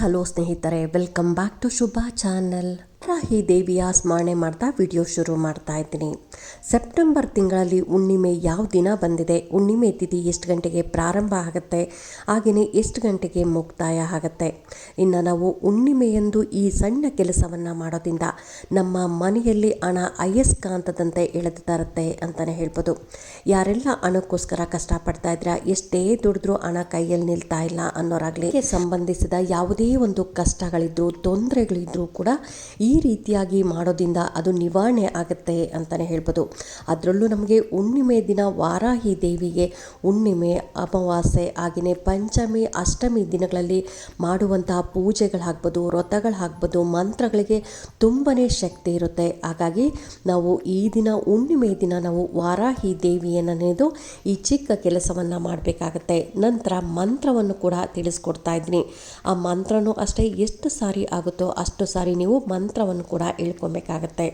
Hello ಸ್ನೇಹಿತರೆ welcome back to Shubha channel Rahi ದೇವಿಯ ಸ್ಮರಣೆ ಮಾಡ್ತಾ ವಿಡಿಯೋ ಶುರು ಮಾಡ್ತಾ ಇದ್ದೀನಿ. ಸೆಪ್ಟೆಂಬರ್ ತಿಂಗಳಲ್ಲಿ ಹುಣ್ಣಿಮೆ ಯಾವ ದಿನ ಬಂದಿದೆ? ಹುಣ್ಣಿಮೆ ತಿಥಿ ಎಷ್ಟು ಗಂಟೆಗೆ ಪ್ರಾರಂಭ ಆಗುತ್ತೆ? ಹಾಗೆಯೇ ಎಷ್ಟು ಗಂಟೆಗೆ ಮುಕ್ತಾಯ ಆಗುತ್ತೆ? ಇನ್ನು ನಾವು ಹುಣ್ಣಿಮೆಯಂದು ಈ ಸಣ್ಣ ಕೆಲಸವನ್ನು ಮಾಡೋದ್ರಿಂದ ನಮ್ಮ ಮನೆಯಲ್ಲಿ ಹಣ ಅಯಸ್ಕಾಂತದಂತೆ ಎಳೆದು ತರುತ್ತೆ ಅಂತಲೇ ಹೇಳ್ಬೋದು. ಯಾರೆಲ್ಲ ಹಣಕ್ಕೋಸ್ಕರ ಕಷ್ಟಪಡ್ತಾ ಇದ್ರ ಎಷ್ಟೇ ದುಡಿದ್ರೂ ಹಣ ಕೈಯಲ್ಲಿ ನಿಲ್ತಾ ಇಲ್ಲ ಅನ್ನೋರಾಗಲಿ. ಸಂಬಂಧಿಸಿದ ಯಾವುದೇ ಒಂದು ಕಷ್ಟಗಳಿದ್ರು, ತೊಂದರೆಗಳಿದ್ರೂ ಕೂಡ ರೀತಿಯಾಗಿ ಮಾಡೋದಿಂದ ಅದು ನಿವಾರಣೆ ಆಗುತ್ತೆ ಅಂತಲೇ ಹೇಳ್ಬೋದು. ಅದರಲ್ಲೂ ನಮಗೆ ಹುಣ್ಣಿಮೆ ದಿನ ವಾರಾಹಿ ದೇವಿಗೆ ಹುಣ್ಣಿಮೆ, ಅಮಾವಾಸ್ಯೆ ಹಾಗೆಯೇ ಪಂಚಮಿ, ಅಷ್ಟಮಿ ದಿನಗಳಲ್ಲಿ ಮಾಡುವಂತಹ ಪೂಜೆಗಳಾಗ್ಬೋದು, ವ್ರತಗಳಾಗ್ಬೋದು, ಮಂತ್ರಗಳಿಗೆ ತುಂಬಾ ಶಕ್ತಿ ಇರುತ್ತೆ. ಹಾಗಾಗಿ ನಾವು ಈ ದಿನ ಹುಣ್ಣಿಮೆ ದಿನ ನಾವು ವಾರಾಹಿ ದೇವಿಯನ್ನು ಈ ಚಿಕ್ಕ ಕೆಲಸವನ್ನು ಮಾಡಬೇಕಾಗತ್ತೆ. ನಂತರ ಮಂತ್ರವನ್ನು ಕೂಡ ತಿಳಿಸ್ಕೊಡ್ತಾ ಇದ್ದೀನಿ. ಆ ಮಂತ್ರನೂ ಅಷ್ಟೇ ಎಷ್ಟು ಸಾರಿ ಆಗುತ್ತೋ ಅಷ್ಟು ಸಾರಿ ನೀವು ಮಂತ್ರವನ್ನು ಕೂಡ ಹೇಳ್ಕೊಬೇಕಾಗತ್ತೆ.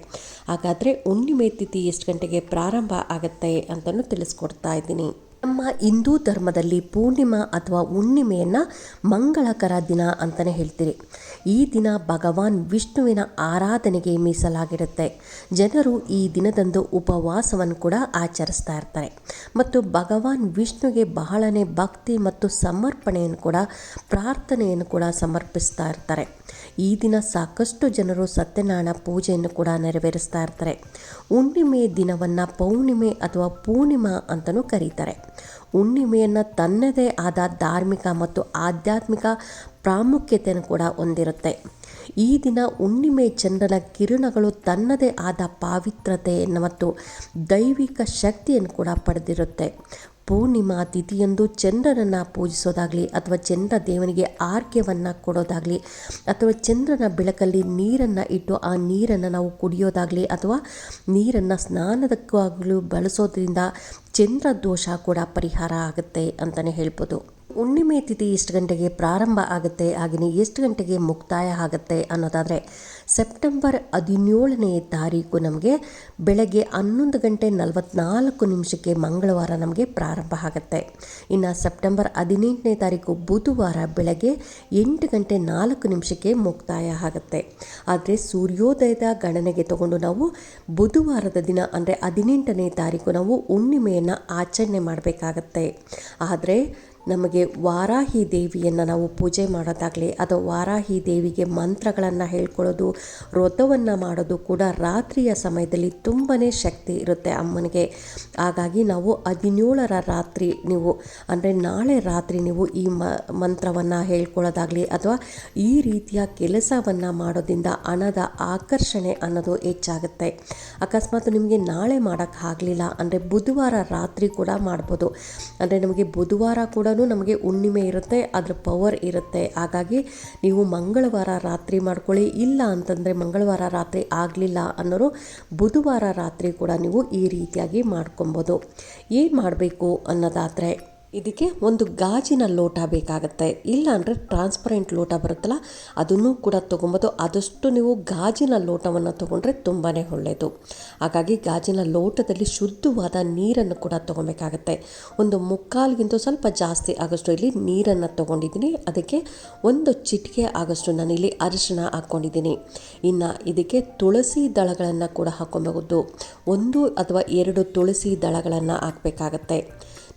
ಹಾಗಾದರೆ ಹುಣ್ಣಿಮೆ ತಿಥಿ ಎಷ್ಟು ಗಂಟೆಗೆ ಪ್ರಾರಂಭ ಆಗುತ್ತೆ ಅಂತಲೂ ತಿಳಿಸ್ಕೊಡ್ತಾ ಇದ್ದೀನಿ. ನಮ್ಮ ಹಿಂದೂ ಧರ್ಮದಲ್ಲಿ ಪೂರ್ಣಿಮಾ ಅಥವಾ ಹುಣ್ಣಿಮೆಯನ್ನು ಮಂಗಳಕರ ದಿನ ಅಂತಲೇ ಹೇಳ್ತೀರಿ. ಈ ದಿನ ಭಗವಾನ್ ವಿಷ್ಣುವಿನ ಆರಾಧನೆಗೆ ಮೀಸಲಾಗಿರುತ್ತೆ. ಜನರು ಈ ದಿನದಂದು ಉಪವಾಸವನ್ನು ಕೂಡ ಆಚರಿಸ್ತಾ ಇರ್ತಾರೆ. ಮತ್ತು ಭಗವಾನ್ ವಿಷ್ಣುಗೆ ಬಹಳನೇ ಭಕ್ತಿ ಮತ್ತು ಸಮರ್ಪಣೆಯನ್ನು ಕೂಡ, ಪ್ರಾರ್ಥನೆಯನ್ನು ಕೂಡ ಸಮರ್ಪಿಸ್ತಾ ಇರ್ತಾರೆ. ಈ ದಿನ ಸಾಕಷ್ಟು ಜನರು ಸತ್ಯನಾರಾಯಣ ಪೂಜೆಯನ್ನು ಕೂಡ ನೆರವೇರಿಸ್ತಾ ಇರ್ತಾರೆ. ಹುಣ್ಣಿಮೆ ದಿನವನ್ನು ಪೌರ್ಣಿಮೆ ಅಥವಾ ಪೂರ್ಣಿಮಾ ಅಂತಲೂ ಕರೀತಾರೆ. ಹುಣ್ಣಿಮೆಯನ್ನು ತನ್ನದೇ ಆದ ಧಾರ್ಮಿಕ ಮತ್ತು ಆಧ್ಯಾತ್ಮಿಕ ಪ್ರಾಮುಖ್ಯತೆಯನ್ನು ಕೂಡ ಹೊಂದಿರುತ್ತೆ. ಈ ದಿನ ಹುಣ್ಣಿಮೆ ಚಂದ್ರನ ಕಿರಣಗಳು ತನ್ನದೇ ಆದ ಪಾವಿತ್ರತೆಯನ್ನು ಮತ್ತು ದೈವಿಕ ಶಕ್ತಿಯನ್ನು ಕೂಡ ಪಡೆದಿರುತ್ತೆ. ಪೂರ್ಣಿಮಾ ತಿಥಿಯಂದು ಚಂದ್ರನನ್ನು ಪೂಜಿಸೋದಾಗಲಿ ಅಥವಾ ಚಂದ್ರ ದೇವನಿಗೆ ಆರ್ಘ್ಯವನ್ನು ಕೊಡೋದಾಗಲಿ ಅಥವಾ ಚಂದ್ರನ ಬೆಳಕಲ್ಲಿ ನೀರನ್ನು ಇಟ್ಟು ಆ ನೀರನ್ನು ನಾವು ಕುಡಿಯೋದಾಗಲಿ ಅಥವಾ ನೀರನ್ನು ಸ್ನಾನದಕ್ಕಾಗಲೂ ಬಳಸೋದ್ರಿಂದ ಚಂದ್ರ ದೋಷ ಕೂಡ ಪರಿಹಾರ ಆಗುತ್ತೆ ಅಂತಲೇ ಹೇಳ್ಬೋದು. ಹುಣ್ಣಿಮೆ ತಿಥಿ ಎಷ್ಟು ಗಂಟೆಗೆ ಪ್ರಾರಂಭ ಆಗುತ್ತೆ ಹಾಗೆಯೇ ಎಷ್ಟು ಗಂಟೆಗೆ ಮುಕ್ತಾಯ ಆಗುತ್ತೆ ಅನ್ನೋದಾದರೆ ಸೆಪ್ಟೆಂಬರ್ ಹದಿನೇಳನೇ ತಾರೀಕು ನಮಗೆ ಬೆಳಗ್ಗೆ ಹನ್ನೊಂದು ಗಂಟೆ ನಲವತ್ನಾಲ್ಕು ನಿಮಿಷಕ್ಕೆ ಮಂಗಳವಾರ ನಮಗೆ ಪ್ರಾರಂಭ ಆಗುತ್ತೆ. ಇನ್ನು ಸೆಪ್ಟೆಂಬರ್ ಹದಿನೆಂಟನೇ ತಾರೀಕು ಬುಧವಾರ ಬೆಳಗ್ಗೆ ಎಂಟು ಗಂಟೆ ನಾಲ್ಕು ನಿಮಿಷಕ್ಕೆ ಮುಕ್ತಾಯ ಆಗುತ್ತೆ. ಆದರೆ ಸೂರ್ಯೋದಯದ ಗಣನೆಗೆ ತಗೊಂಡು ನಾವು ಬುಧವಾರದ ದಿನ, ಅಂದರೆ ಹದಿನೆಂಟನೇ ತಾರೀಕು ನಾವು ಹುಣ್ಣಿಮೆಯನ್ನು ಆಚರಣೆ ಮಾಡಬೇಕಾಗತ್ತೆ. ಆದರೆ ನಮಗೆ ವಾರಾಹಿ ದೇವಿಯನ್ನು ನಾವು ಪೂಜೆ ಮಾಡೋದಾಗಲಿ ಅಥವಾ ವಾರಾಹಿ ದೇವಿಗೆ ಮಂತ್ರಗಳನ್ನು ಹೇಳ್ಕೊಳ್ಳೋದು, ವ್ರತವನ್ನು ಮಾಡೋದು ಕೂಡ ರಾತ್ರಿಯ ಸಮಯದಲ್ಲಿ ತುಂಬಾ ಶಕ್ತಿ ಇರುತ್ತೆ ಅಮ್ಮನಿಗೆ. ಹಾಗಾಗಿ ನಾವು ಹದಿನೇಳರ ರಾತ್ರಿ ನೀವು, ಅಂದರೆ ನಾಳೆ ರಾತ್ರಿ ನೀವು ಈ ಮ, ಮಂತ್ರವನ್ನು ಹೇಳ್ಕೊಳ್ಳೋದಾಗಲಿ ಅಥವಾ ಈ ರೀತಿಯ ಕೆಲಸವನ್ನು ಮಾಡೋದ್ರಿಂದ ಹಣದ ಆಕರ್ಷಣೆ ಅನ್ನೋದು ಹೆಚ್ಚಾಗುತ್ತೆ. ಅಕಸ್ಮಾತ್ ನಿಮಗೆ ನಾಳೆ ಮಾಡೋಕ್ಕಾಗಲಿಲ್ಲ ಅಂದರೆ ಬುಧವಾರ ರಾತ್ರಿ ಕೂಡ ಮಾಡ್ಬೋದು. ಅಂದರೆ ನಮಗೆ ಬುಧವಾರ ಕೂಡ ನಮಗೆ ಹುಣ್ಣಿಮೆ ಇರುತ್ತೆ, ಅದರ ಪವರ್ ಇರುತ್ತೆ. ಹಾಗಾಗಿ ನೀವು ಮಂಗಳವಾರ ರಾತ್ರಿ ಮಾಡ್ಕೊಳ್ಳಿ. ಇಲ್ಲ ಅಂತಂದರೆ ಮಂಗಳವಾರ ರಾತ್ರಿ ಆಗಲಿಲ್ಲ ಅನ್ನೋರು ಬುಧವಾರ ರಾತ್ರಿ ಕೂಡ ನೀವು ಈ ರೀತಿಯಾಗಿ ಮಾಡ್ಕೊಬೋದು. ಏನು ಮಾಡಬೇಕು ಅನ್ನೋದಾದರೆ ಇದಕ್ಕೆ ಒಂದು ಗಾಜಿನ ಲೋಟ ಬೇಕಾಗುತ್ತೆ. ಇಲ್ಲಾಂದರೆ ಟ್ರಾನ್ಸ್ಪರೆಂಟ್ ಲೋಟ ಬರುತ್ತಲ್ಲ, ಅದನ್ನು ಕೂಡ ತೊಗೊಬೋದು. ಆದಷ್ಟು ನೀವು ಗಾಜಿನ ಲೋಟವನ್ನು ತೊಗೊಂಡ್ರೆ ತುಂಬಾ ಒಳ್ಳೆಯದು ಹಾಗಾಗಿ ಗಾಜಿನ ಲೋಟದಲ್ಲಿ ಶುದ್ಧವಾದ ನೀರನ್ನು ಕೂಡ ತೊಗೊಬೇಕಾಗತ್ತೆ. ಒಂದು ಮುಕ್ಕಾಲ್ಗಿಂತ ಸ್ವಲ್ಪ ಜಾಸ್ತಿ ಆಗೋಷ್ಟು ಇಲ್ಲಿ ನೀರನ್ನು ತೊಗೊಂಡಿದ್ದೀನಿ. ಅದಕ್ಕೆ ಒಂದು ಚಿಟಿಕೆ ಆಗೋಷ್ಟು ನಾನಿಲ್ಲಿ ಅರಿಶಿಣ ಹಾಕ್ಕೊಂಡಿದ್ದೀನಿ. ಇನ್ನು ಇದಕ್ಕೆ ತುಳಸಿ ದಳಗಳನ್ನು ಕೂಡ ಹಾಕ್ಕೊಬಹುದು. ಒಂದು ಅಥವಾ ಎರಡು ತುಳಸಿ ದಳಗಳನ್ನು ಹಾಕಬೇಕಾಗತ್ತೆ.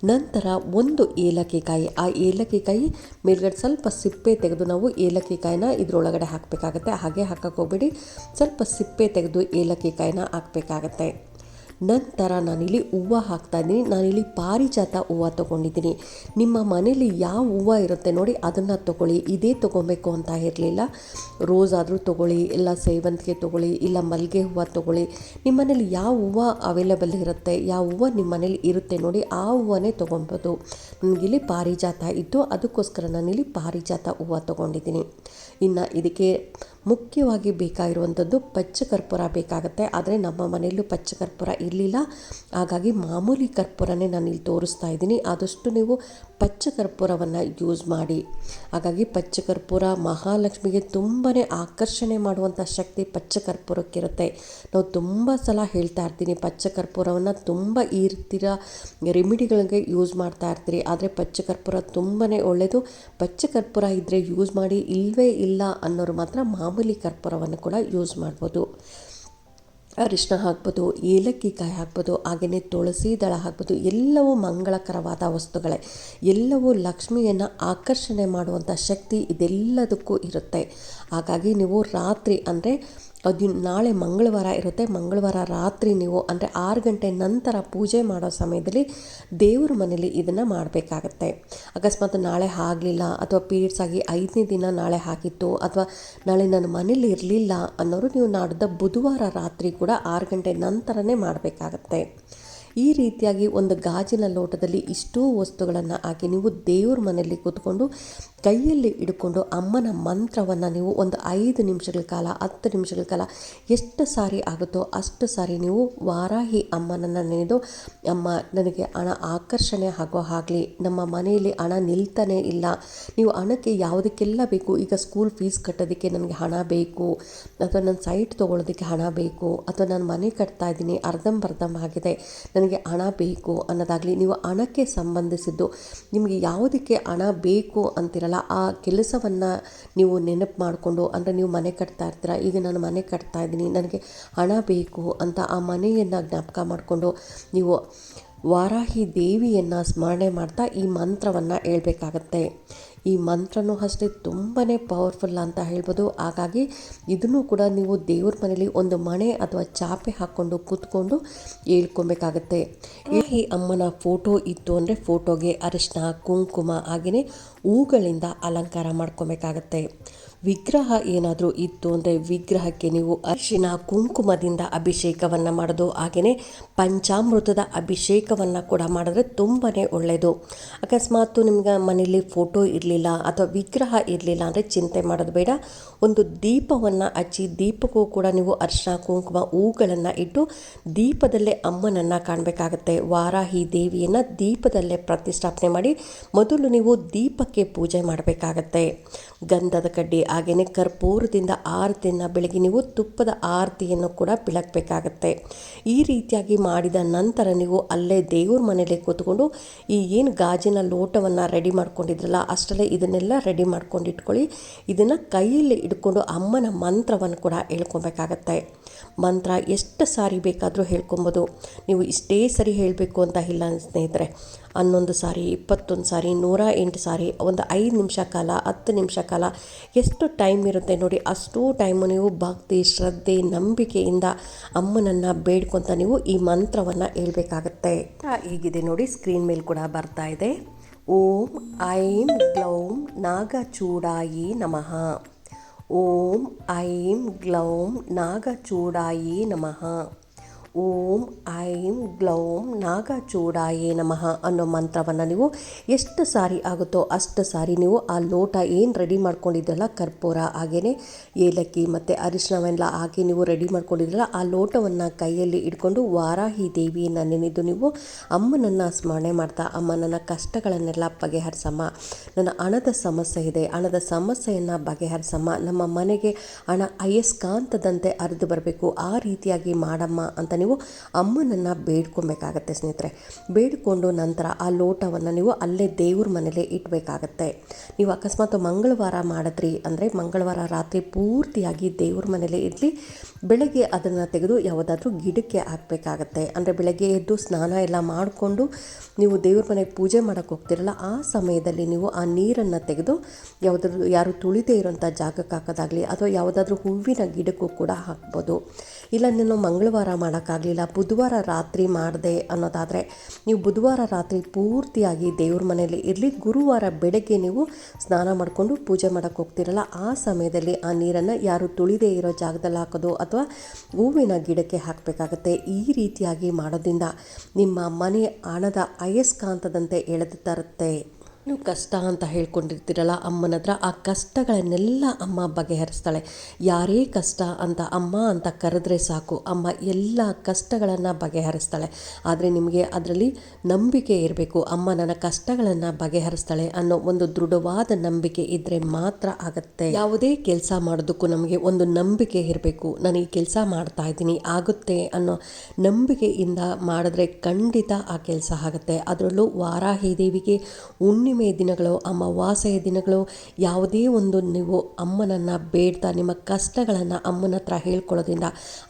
ನಂತರ ಒಂದು ಏಲಕ್ಕಿಕಾಯಿ. ಆ ಏಲಕ್ಕಿಕಾಯಿ ಮೇಲ್ಗಡೆ ಸ್ವಲ್ಪ ಸಿಪ್ಪೆ ತೆಗೆದು ನಾವು ಏಲಕ್ಕಿಕಾಯಿನ ಇದರೊಳಗಡೆ ಹಾಕಬೇಕಾಗತ್ತೆ. ಹಾಗೆ ಹಾಕಕ್ಕೆ ಹೋಗ್ಬೇಡಿ. ಸ್ವಲ್ಪ ಸಿಪ್ಪೆ ತೆಗೆದು ಏಲಕ್ಕಿಕಾಯಿನ ಹಾಕಬೇಕಾಗತ್ತೆ. ನಂತರ ನಾನಿಲ್ಲಿ ಹೂವು ಹಾಕ್ತಾಯಿದ್ದೀನಿ ನಾನಿಲ್ಲಿ ಪಾರಿಜಾತ ಹೂವು ತೊಗೊಂಡಿದ್ದೀನಿ. ನಿಮ್ಮ ಮನೇಲಿ ಯಾವ ಹೂವು ಇರುತ್ತೆ ನೋಡಿ ಅದನ್ನು ತೊಗೊಳ್ಳಿ. ಇದೇ ತೊಗೊಬೇಕು ಅಂತ ಇರಲಿಲ್ಲ. ರೋಸ್ ಆದರೂ ತೊಗೊಳ್ಳಿ, ಇಲ್ಲ ಸೇವಂತಿಗೆ ತೊಗೊಳ್ಳಿ, ಇಲ್ಲ ಮಲ್ಲಿಗೆ ಹೂವು ತೊಗೊಳ್ಳಿ. ನಿಮ್ಮ ಮನೇಲಿ ಯಾವ ಹೂವು ಅವೈಲೇಬಲ್ ಇರುತ್ತೆ, ಯಾವ ಹೂವು ನಿಮ್ಮ ಮನೇಲಿ ಇರುತ್ತೆ ನೋಡಿ ಆ ಹೂವನ್ನೇ ತೊಗೊಬೋದು ನನಗಿಲ್ಲಿ ಪಾರಿಜಾತ ಇತ್ತು. ಅದಕ್ಕೋಸ್ಕರ ನಾನಿಲ್ಲಿ ಪಾರಿಜಾತ ಹೂವು ತೊಗೊಂಡಿದ್ದೀನಿ. ಇನ್ನು ಇದಕ್ಕೆ ಮುಖ್ಯವಾಗಿ ಬೇಕಾಗಿರುವಂಥದ್ದು ಪಚ್ಚ ಕರ್ಪೂರ ಬೇಕಾಗುತ್ತೆ. ಆದರೆ ನಮ್ಮ ಮನೆಯಲ್ಲೂ ಪಚ್ಚ ಕರ್ಪೂರ ಇರಲಿಲ್ಲ. ಹಾಗಾಗಿ ಮಾಮೂಲಿ ಕರ್ಪೂರನೇ ನಾನು ಇಲ್ಲಿ ತೋರಿಸ್ತಾ ಇದ್ದೀನಿ. ಆದಷ್ಟು ನೀವು ಪಚ್ಚ ಕರ್ಪೂರವನ್ನು ಯೂಸ್ ಮಾಡಿ. ಹಾಗಾಗಿ ಪಚ್ಚ ಕರ್ಪೂರ ಮಹಾಲಕ್ಷ್ಮಿಗೆ ತುಂಬಾ ಆಕರ್ಷಣೆ ಮಾಡುವಂಥ ಶಕ್ತಿ ಪಚ್ಚ ಕರ್ಪೂರಕ್ಕಿರುತ್ತೆ. ನಾವು ತುಂಬ ಸಲ ಹೇಳ್ತಾ ಇರ್ತೀನಿ, ಪಚ್ಚ ಕರ್ಪೂರವನ್ನು ತುಂಬ ಈ ರೀತಿಯ ರೆಮಿಡಿಗಳಿಗೆ ಯೂಸ್ ಮಾಡ್ತಾ ಇರ್ತೀರಿ. ಆದರೆ ಪಚ್ಚ ಕರ್ಪೂರ ತುಂಬಾ ಒಳ್ಳೆಯದು ಪಚ್ಚ ಕರ್ಪೂರ ಇದ್ದರೆ ಯೂಸ್ ಮಾಡಿ ಇಲ್ಲವೇ ಇಲ್ಲ ಅನ್ನೋರು ಮಾತ್ರ ಮಾಮೂಲಿ ಕರ್ಪೂರವನ್ನು ಕೂಡ ಯೂಸ್ ಮಾಡ್ಬೋದು. ಅರಿಶಿನ ಹಾಕ್ಬೋದು ಏಲಕ್ಕಿ ಕಾಯಿ ಹಾಕ್ಬೋದು ಹಾಗೆಯೇ ತುಳಸಿ ದಳ ಹಾಕ್ಬೋದು, ಎಲ್ಲವೂ ಮಂಗಳಕರವಾದ ವಸ್ತುಗಳೇ. ಎಲ್ಲವೂ ಲಕ್ಷ್ಮಿಯನ್ನು ಆಕರ್ಷಣೆ ಮಾಡುವಂಥ ಶಕ್ತಿ ಇದೆಲ್ಲದಕ್ಕೂ ಇರುತ್ತೆ. ಹಾಗಾಗಿ ನೀವು ರಾತ್ರಿ ಅಂದರೆ ಅದು ನಾಳೆ ಮಂಗಳವಾರ ಇರುತ್ತೆ. ಮಂಗಳವಾರ ರಾತ್ರಿ ನೀವು ಅಂದರೆ ಆರು ಗಂಟೆ ನಂತರ ಪೂಜೆ ಮಾಡೋ ಸಮಯದಲ್ಲಿ ದೇವ್ರ ಮನೇಲಿ ಇದನ್ನು ಮಾಡಬೇಕಾಗತ್ತೆ. ಅಕಸ್ಮಾತ್ ನಾಳೆ ಆಗಲಿಲ್ಲ ಅಥವಾ ಪೀರಿಯಡ್ಸ್ ಆಗಿ ಐದನೇ ದಿನ ನಾಳೆ ಹಾಕಿತ್ತು ಅಥವಾ ನಾಳೆ ನನ್ನ ಮನೇಲಿ ಇರಲಿಲ್ಲ ಅನ್ನೋರು ನೀವು ನಾಡ್ದ ಬುಧವಾರ ರಾತ್ರಿ ಕೂಡ ಆರು ಗಂಟೆ ನಂತರನೇ ಮಾಡಬೇಕಾಗತ್ತೆ. ಈ ರೀತಿಯಾಗಿ ಒಂದು ಗಾಜಿನ ಲೋಟದಲ್ಲಿ ಇಷ್ಟೋ ವಸ್ತುಗಳನ್ನು ಹಾಕಿ ನೀವು ದೇವ್ರ ಮನೆಯಲ್ಲಿ ಕೂತ್ಕೊಂಡು ಕೈಯಲ್ಲಿ ಹಿಡ್ಕೊಂಡು ಅಮ್ಮನ ಮಂತ್ರವನ್ನು ನೀವು ಒಂದು ಐದು ನಿಮಿಷಗಳ ಕಾಲ, ಹತ್ತು ನಿಮಿಷಗಳ ಕಾಲ ಎಷ್ಟು ಸಾರಿ ಆಗುತ್ತೋ ಅಷ್ಟು ಸಾರಿ ನೀವು ವಾರಾಹಿ ಅಮ್ಮನನ್ನು ನೆನೆದು, ಅಮ್ಮ ನನಗೆ ಹಣ ಆಕರ್ಷಣೆ ಆಗೋ ಆಗಲಿ ನಮ್ಮ ಮನೆಯಲ್ಲಿ ಹಣ ನಿಲ್ತಾನೆ ಇಲ್ಲ, ನೀವು ಹಣಕ್ಕೆ ಯಾವುದಕ್ಕೆಲ್ಲ ಬೇಕು, ಈಗ ಸ್ಕೂಲ್ ಫೀಸ್ ಕಟ್ಟೋದಕ್ಕೆ ನನಗೆ ಹಣ ಬೇಕು, ಅಥವಾ ನನ್ನ ಸೈಟ್ ತೊಗೊಳೋದಕ್ಕೆ ಹಣ ಬೇಕು, ಅಥವಾ ನಾನು ಮನೆ ಕಟ್ತಾ ಇದ್ದೀನಿ ಅರ್ಧಂಬರ್ಧಂ ಆಗಿದೆ ನನಗೆ ಹಣ ಬೇಕು ಅನ್ನೋದಾಗಲಿ ನೀವು ಹಣಕ್ಕೆ ಸಂಬಂಧಿಸಿದ್ದು ನಿಮಗೆ ಯಾವುದಕ್ಕೆ ಹಣ ಬೇಕು ಅಂತಿರಲ್ಲ, ಆ ಕೆಲಸವನ್ನು ನೀವು ನೆನಪು ಮಾಡಿಕೊಂಡು ಅಂದರೆ ನೀವು ಮನೆ ಕಟ್ತಾ ಇರ್ತೀರ, ಈಗ ನಾನು ಮನೆ ಕಟ್ತಾ ಇದ್ದೀನಿ, ನನಗೆ ಹಣ ಬೇಕು ಅಂತ ಆ ಮನೆಯನ್ನು ಜ್ಞಾಪಕ ಮಾಡಿಕೊಂಡು ನೀವು ವಾರಾಹಿ ದೇವಿಯನ್ನು ಸ್ಮರಣೆ ಮಾಡ್ತಾ ಈ ಮಂತ್ರವನ್ನು ಹೇಳ್ಬೇಕಾಗತ್ತೆ. ಈ ಮಂತ್ರನೂ ಅಷ್ಟೇ ತುಂಬಾ ಪವರ್ಫುಲ್ ಅಂತ ಹೇಳ್ಬೋದು. ಹಾಗಾಗಿ ಇದನ್ನು ಕೂಡ ನೀವು ದೇವ್ರ ಮನೇಲಿ ಒಂದು ಮಣೆ ಅಥವಾ ಚಾಪೆ ಹಾಕ್ಕೊಂಡು ಕೂತ್ಕೊಂಡು ಹೇಳ್ಕೊಬೇಕಾಗತ್ತೆ. ಈ ಅಮ್ಮನ ಫೋಟೋ ಇತ್ತು ಅಂದರೆ ಫೋಟೋಗೆ ಅರಿಶಿನ ಕುಂಕುಮ ಹಾಗೆಯೇ ಹೂಗಳಿಂದ ಅಲಂಕಾರ ಮಾಡ್ಕೊಬೇಕಾಗತ್ತೆ. ವಿಗ್ರಹ ಏನಾದರೂ ಇತ್ತು ಅಂದರೆ ವಿಗ್ರಹಕ್ಕೆ ನೀವು ಅರಿಶಿನ ಕುಂಕುಮದಿಂದ ಅಭಿಷೇಕವನ್ನು ಮಾಡೋದು ಹಾಗೆಯೇ ಪಂಚಾಮೃತದ ಅಭಿಷೇಕವನ್ನು ಕೂಡ ಮಾಡಿದ್ರೆ ತುಂಬಾ ಒಳ್ಳೆಯದು ಅಕಸ್ಮಾತ್ ನಿಮ್ಗೆ ಮನೆಯಲ್ಲಿ ಫೋಟೋ ಇರಲಿಲ್ಲ ಅಥವಾ ವಿಗ್ರಹ ಇರಲಿಲ್ಲ ಅಂದರೆ ಚಿಂತೆ ಮಾಡೋದು ಬೇಡ. ಒಂದು ದೀಪವನ್ನು ಹಚ್ಚಿ ದೀಪಕ್ಕೂ ಕೂಡ ನೀವು ಅರಿಶಿನ, ಕುಂಕುಮ, ಹೂಗಳನ್ನು ಇಟ್ಟು ದೀಪದಲ್ಲೇ ಅಮ್ಮನನ್ನು ಕಾಣಬೇಕಾಗತ್ತೆ. ವಾರಾಹಿ ದೇವಿಯನ್ನು ದೀಪದಲ್ಲೇ ಪ್ರತಿಷ್ಠಾಪನೆ ಮಾಡಿ ಮೊದಲು ನೀವು ದೀಪಕ್ಕೆ ಪೂಜೆ ಮಾಡಬೇಕಾಗತ್ತೆ. ಗಂಧದ ಕಡ್ಡಿ ಹಾಗೆಯೇ ಕರ್ಪೂರದಿಂದ ಆರತಿಯನ್ನು ಬೆಳಗ್ಗೆ ನೀವು ತುಪ್ಪದ ಆರತಿಯನ್ನು ಕೂಡ ಬೆಳಗಬೇಕಾಗತ್ತೆ. ಈ ರೀತಿಯಾಗಿ ಮಾಡಿದ ನಂತರ ನೀವು ಅಲ್ಲೇ ದೇವ್ರ ಮನೇಲಿ ಕೂತ್ಕೊಂಡು ಈ ಏನು ಗಾಜಿನ ಲೋಟವನ್ನು ರೆಡಿ ಮಾಡ್ಕೊಂಡಿದ್ರಲ್ಲ, ಅಷ್ಟರಲ್ಲೇ ಇದನ್ನೆಲ್ಲ ರೆಡಿ ಮಾಡ್ಕೊಂಡು ಇಟ್ಕೊಳ್ಳಿ. ಇದನ್ನು ಕೈಯಲ್ಲಿ ಇಟ್ಕೊಂಡು ಅಮ್ಮನ ಮಂತ್ರವನ್ನು ಕೂಡ ಹೇಳ್ಕೊಬೇಕಾಗತ್ತೆ. ಮಂತ್ರ ಎಷ್ಟು ಸಾರಿ ಬೇಕಾದರೂ ಹೇಳ್ಕೊಬೋದು. ನೀವು ಇಷ್ಟೇ ಸರಿ ಹೇಳಬೇಕು ಅಂತ ಇಲ್ಲ ಸ್ನೇಹಿತರೆ. ಹನ್ನೊಂದು ಸಾರಿ, ಇಪ್ಪತ್ತೊಂದು ಸಾರಿ, ನೂರ ಎಂಟು ಸಾರಿ, ಒಂದು ಐದು ನಿಮಿಷ ಕಾಲ, ಹತ್ತು ನಿಮಿಷ ಕಾಲ, ಎಷ್ಟು ಟೈಮ್ ಇರುತ್ತೆ ನೋಡಿ, ಅಷ್ಟು ಟೈಮು ನೀವು ಭಕ್ತಿ, ಶ್ರದ್ಧೆ, ನಂಬಿಕೆಯಿಂದ ಅಮ್ಮನನ್ನು ಬೇಡ್ಕೊತ ನೀವು ಈ ಮಂತ್ರವನ್ನು ಹೇಳ್ಬೇಕಾಗತ್ತೆ. ಈಗಿದೆ ನೋಡಿ ಸ್ಕ್ರೀನ್ ಮೇಲೆ ಕೂಡ ಬರ್ತಾ ಇದೆ. ಓಂ ಐಂ ಗ್ಲೌಂ ನಾಗಚೂಡಾಯಿ ನಮಃ. ಓಂ ಐಂ ಗ್ಲೌಂ ನಾಗಚೂಡಾಯಿ ನಮಃ. ಓಂ, ಐಂ, ಗ್ಲೌಂ, ನಾಗಚೂಡಾಯೇ ನಮಃ ಅನ್ನೋ ಮಂತ್ರವನ್ನು ನೀವು ಎಷ್ಟು ಸಾರಿ ಆಗುತ್ತೋ ಅಷ್ಟು ಸಾರಿ ನೀವು ಆ ಲೋಟ ಏನು ರೆಡಿ ಮಾಡ್ಕೊಂಡಿದ್ದಲ್ಲ ಕರ್ಪೂರ ಹಾಗೆಯೇ ಏಲಕ್ಕಿ ಮತ್ತು ಅರಿಶಿನವೆಲ್ಲ ಹಾಕಿ ನೀವು ರೆಡಿ ಮಾಡ್ಕೊಂಡಿದ್ರಲ್ಲ ಆ ಲೋಟವನ್ನು ಕೈಯಲ್ಲಿ ಇಟ್ಕೊಂಡು ವಾರಾಹಿ ದೇವಿಯನ್ನು ನೆನೆದು ನೀವು ಅಮ್ಮನನ್ನು ಸ್ಮರಣೆ ಮಾಡ್ತಾ, ಅಮ್ಮ ನನ್ನ ಕಷ್ಟಗಳನ್ನೆಲ್ಲ ಬಗೆಹರಿಸಮ್ಮ, ನನ್ನ ಹಣದ ಸಮಸ್ಯೆ ಇದೆ, ಹಣದ ಸಮಸ್ಯೆಯನ್ನು ಬಗೆಹರಿಸಮ್ಮ, ನಮ್ಮ ಮನೆಗೆ ಹಣ ಅಯಸ್ಕಾಂತದಂತೆ ಹರಿದು ಬರಬೇಕು, ಆ ರೀತಿಯಾಗಿ ಮಾಡಮ್ಮ ಅಂತ ನೀವು ಅಮ್ಮನನ್ನು ಬೇಡ್ಕೊಬೇಕಾಗತ್ತೆ ಸ್ನೇಹಿತರೆ. ಬೇಡಿಕೊಂಡು ನಂತರ ಆ ಲೋಟವನ್ನು ನೀವು ಅಲ್ಲೇ ದೇವ್ರ ಮನೇಲೆ ಇಡಬೇಕಾಗತ್ತೆ ನೀವು ಅಕಸ್ಮಾತ್ ಮಂಗಳವಾರ ಮಾಡಿದ್ರಿ ಅಂದರೆ ಮಂಗಳವಾರ ರಾತ್ರಿ ಪೂರ್ತಿಯಾಗಿ ದೇವ್ರ ಮನೇಲೆ ಇರಲಿ. ಬೆಳಗ್ಗೆ ಅದನ್ನು ತೆಗೆದು ಯಾವುದಾದ್ರೂ ಗಿಡಕ್ಕೆ ಹಾಕಬೇಕಾಗತ್ತೆ. ಅಂದರೆ ಬೆಳಗ್ಗೆ ಎದ್ದು ಸ್ನಾನ ಎಲ್ಲ ಮಾಡಿಕೊಂಡು ನೀವು ದೇವ್ರ ಮನೆಗೆ ಪೂಜೆ ಮಾಡೋಕ್ಕೆ ಹೋಗ್ತಿರಲ್ಲ, ಆ ಸಮಯದಲ್ಲಿ ನೀವು ಆ ನೀರನ್ನು ತೆಗೆದು ಯಾವುದಾದ್ರೂ ಯಾರು ತುಳಿದೇ ಇರೋಂಥ ಜಾಗಕ್ಕೆ ಹಾಕೋದಾಗಲಿ ಅಥವಾ ಯಾವುದಾದ್ರೂ ಹೂವಿನ ಗಿಡಕ್ಕೂ ಕೂಡ ಹಾಕ್ಬೋದು. ಇಲ್ಲ, ನೀನು ಮಂಗಳವಾರ ಮಾಡೋಕ್ಕಾಗಲಿಲ್ಲ, ಬುಧವಾರ ರಾತ್ರಿ ಮಾಡಿದೆ ಅನ್ನೋದಾದರೆ, ನೀವು ಬುಧವಾರ ರಾತ್ರಿ ಪೂರ್ತಿಯಾಗಿ ದೇವ್ರ ಮನೆಯಲ್ಲಿ ಇರಲಿ, ಗುರುವಾರ ಬೆಳಗ್ಗೆ ನೀವು ಸ್ನಾನ ಮಾಡಿಕೊಂಡು ಪೂಜೆ ಮಾಡೋಕ್ಕೆ ಹೋಗ್ತಿರಲ್ಲ, ಆ ಸಮಯದಲ್ಲಿ ಆ ನೀರನ್ನು ಯಾರು ತುಳಿದೇ ಇರೋ ಜಾಗದಲ್ಲಿ ಹಾಕೋದು ಅಥವಾ ಹೂವಿನ ಗಿಡಕ್ಕೆ ಹಾಕಬೇಕಾಗತ್ತೆ, ಈ ರೀತಿಯಾಗಿ ಮಾಡೋದ್ರಿಂದ ನಿಮ್ಮ ಮನೆ ಹಣದ ಅಯಸ್ಕಾಂತದಂತೆ ಎಳೆದು ತರುತ್ತೆ. ನೀವು ಕಷ್ಟ ಅಂತ ಹೇಳ್ಕೊಂಡಿರ್ತೀರಲ್ಲ, ಅಮ್ಮನ ಹತ್ರ ಆ ಕಷ್ಟಗಳನ್ನೆಲ್ಲ ಅಮ್ಮ ಬಗೆಹರಿಸ್ತಾಳೆ ಯಾರೇ ಕಷ್ಟ ಅಂತ ಅಮ್ಮ ಅಂತ ಕರೆದ್ರೆ ಸಾಕು. ಅಮ್ಮ ಎಲ್ಲ ಕಷ್ಟಗಳನ್ನು ಬಗೆಹರಿಸ್ತಾಳೆ ಆದರೆ ನಿಮಗೆ ಅದರಲ್ಲಿ ನಂಬಿಕೆ ಇರಬೇಕು. ಅಮ್ಮ ನನ್ನ ಕಷ್ಟಗಳನ್ನು ಬಗೆಹರಿಸ್ತಾಳೆ ಅನ್ನೋ ಒಂದು ದೃಢವಾದ ನಂಬಿಕೆ ಇದ್ದರೆ ಮಾತ್ರ ಆಗತ್ತೆ. ಯಾವುದೇ ಕೆಲಸ ಮಾಡೋದಕ್ಕೂ ನಮಗೆ ಒಂದು ನಂಬಿಕೆ ಇರಬೇಕು. ನಾನು ಈ ಕೆಲಸ ಮಾಡ್ತಾ ಇದ್ದೀನಿ, ಆಗುತ್ತೆ ಅನ್ನೋ ನಂಬಿಕೆಯಿಂದ ಮಾಡಿದ್ರೆ ಖಂಡಿತ ಆ ಕೆಲಸ ಆಗುತ್ತೆ. ಅದರಲ್ಲೂ ವಾರಾಹಿ ದೇವಿಗೆ ಹುಣ್ಣಿಮೆ ದಿನಗಳು, ಅಮಾವಾಸ್ಯೆಯ ದಿನಗಳು, ಯಾವುದೇ ಒಂದು ನೀವು ಅಮ್ಮನನ್ನು ಬೇಡ್ತಾ, ನಿಮ್ಮ ಕಷ್ಟಗಳನ್ನು ಅಮ್ಮನ ಹತ್ರ ಹೇಳ್ಕೊಳ್ಳೋದ್ರಿಂದ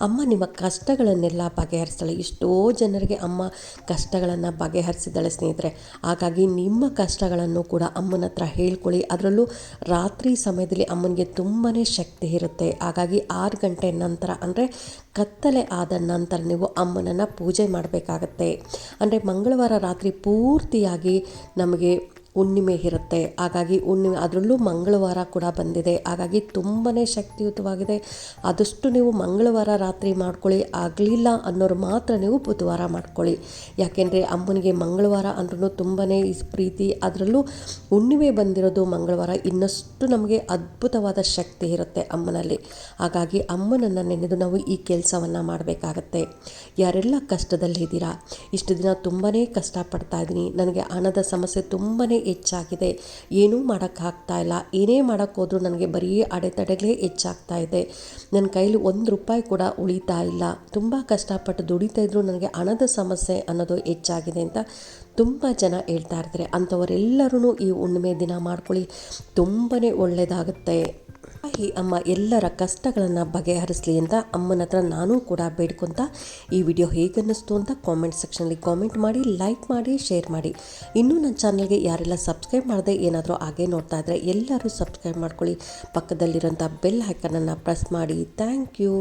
ಅಮ್ಮ ನಿಮ್ಮ ಕಷ್ಟಗಳನ್ನೆಲ್ಲ ಬಗೆಹರಿಸ್ತಾಳೆ. ಎಷ್ಟೋ ಜನರಿಗೆ ಅಮ್ಮ ಕಷ್ಟಗಳನ್ನು ಬಗೆಹರಿಸಿದ್ದಾಳೆ ಸ್ನೇಹಿತರೆ. ಹಾಗಾಗಿ ನಿಮ್ಮ ಕಷ್ಟಗಳನ್ನು ಕೂಡ ಅಮ್ಮನ ಹತ್ರ ಹೇಳ್ಕೊಳ್ಳಿ. ಅದರಲ್ಲೂ ರಾತ್ರಿ ಸಮಯದಲ್ಲಿ ಅಮ್ಮನಿಗೆ ತುಂಬಾ ಶಕ್ತಿ ಇರುತ್ತೆ. ಹಾಗಾಗಿ ಆರು ಗಂಟೆ ನಂತರ ಅಂದರೆ ಕತ್ತಲೆ ಆದ ನಂತರ ನೀವು ಅಮ್ಮನನ್ನು ಪೂಜೆ ಮಾಡಬೇಕಾಗತ್ತೆ. ಅಂದರೆ ಮಂಗಳವಾರ ರಾತ್ರಿ ಪೂರ್ತಿಯಾಗಿ ನಮಗೆ ಹುಣ್ಣಿಮೆ ಇರುತ್ತೆ. ಹಾಗಾಗಿ ಹುಣ್ಣಿಮೆ ಅದರಲ್ಲೂ ಮಂಗಳವಾರ ಕೂಡ ಬಂದಿದೆ. ಹಾಗಾಗಿ ತುಂಬಾ ಶಕ್ತಿಯುತವಾಗಿದೆ. ಆದಷ್ಟು ನೀವು ಮಂಗಳವಾರ ರಾತ್ರಿ ಮಾಡ್ಕೊಳ್ಳಿ, ಆಗಲಿಲ್ಲ ಅನ್ನೋರು ಮಾತ್ರ ನೀವು ಬುಧವಾರ ಮಾಡ್ಕೊಳ್ಳಿ. ಯಾಕೆಂದರೆ ಅಮ್ಮನಿಗೆ ಮಂಗಳವಾರ ಅಂದ್ರೂ ತುಂಬಾ ಪ್ರೀತಿ. ಅದರಲ್ಲೂ ಹುಣ್ಣಿಮೆ ಬಂದಿರೋದು ಮಂಗಳವಾರ ಇನ್ನಷ್ಟು ನಮಗೆ ಅದ್ಭುತವಾದ ಶಕ್ತಿ ಇರುತ್ತೆ ಅಮ್ಮನಲ್ಲಿ. ಹಾಗಾಗಿ ಅಮ್ಮನನ್ನು ನೆನೆದು ನಾವು ಈ ಕೆಲಸವನ್ನು ಮಾಡಬೇಕಾಗತ್ತೆ. ಯಾರೆಲ್ಲ ಕಷ್ಟದಲ್ಲಿದ್ದೀರಾ? ಇಷ್ಟು ದಿನ ತುಂಬಾ ಕಷ್ಟಪಡ್ತಾ ಇದ್ದೀನಿ. ನನಗೆ ಹಣದ ಸಮಸ್ಯೆ ತುಂಬಾ ಹೆಚ್ಚಾಗಿದೆ. ಏನೂ ಮಾಡೋಕ್ಕಾಗ್ತಾ ಇಲ್ಲ. ಏನೇ ಮಾಡೋಕ್ಕೋದ್ರೂ ನನಗೆ ಬರೀ ಅಡೆತಡೆಗಳೇ ಹೆಚ್ಚಾಗ್ತಾ ಇದೆ. ನನ್ನ ಕೈಲಿ ಒಂದು ರೂಪಾಯಿ ಕೂಡ ಉಳಿತಾ ಇಲ್ಲ. ತುಂಬ ಕಷ್ಟಪಟ್ಟು ದುಡಿತಾ ಇದ್ದರೂ ನನಗೆ ಹಣದ ಸಮಸ್ಯೆ ಅನ್ನೋದು ಹೆಚ್ಚಾಗಿದೆ ಅಂತ ತುಂಬ ಜನ ಹೇಳ್ತಾ ಇರ್ತಾರೆ. ಅಂಥವರೆಲ್ಲರೂ ಈ ಹುಣ್ಣಿಮೆ ದಿನ ಮಾಡ್ಕೊಳ್ಳಿ. ತುಂಬಾ ಒಳ್ಳೆಯದಾಗುತ್ತೆ ಈ ಅಮ್ಮ ಎಲ್ಲರ ಕಷ್ಟಗಳನ್ನು ಬಗೆಹರಿಸಲಿ ಅಂತ ಅಮ್ಮನ ಹತ್ರ ನಾನು ಕೂಡ ಬೇಡ್ಕೊತ ಈ ವಿಡಿಯೋ ಹೇಗನ್ನಿಸ್ತು ಅಂತ ಕಾಮೆಂಟ್ ಸೆಕ್ಷನಲ್ಲಿ ಕಾಮೆಂಟ್ ಮಾಡಿ ಲೈಕ್ ಮಾಡಿ ಶೇರ್ ಮಾಡಿ. ಇನ್ನೂ ನನ್ನ ಚಾನಲ್ಗೆ ಯಾರೆಲ್ಲ ಸಬ್ಸ್ಕ್ರೈಬ್ ಮಾಡದೆ ಏನಾದರೂ ಹಾಗೆ ನೋಡ್ತಾ ಇದ್ದರೆ ಎಲ್ಲರೂ ಸಬ್ಸ್ಕ್ರೈಬ್ ಮಾಡ್ಕೊಳ್ಳಿ. ಪಕ್ಕದಲ್ಲಿರೋಂಥ ಬೆಲ್ ಹೈಕನನ್ನು ಪ್ರೆಸ್ ಮಾಡಿ. Thank you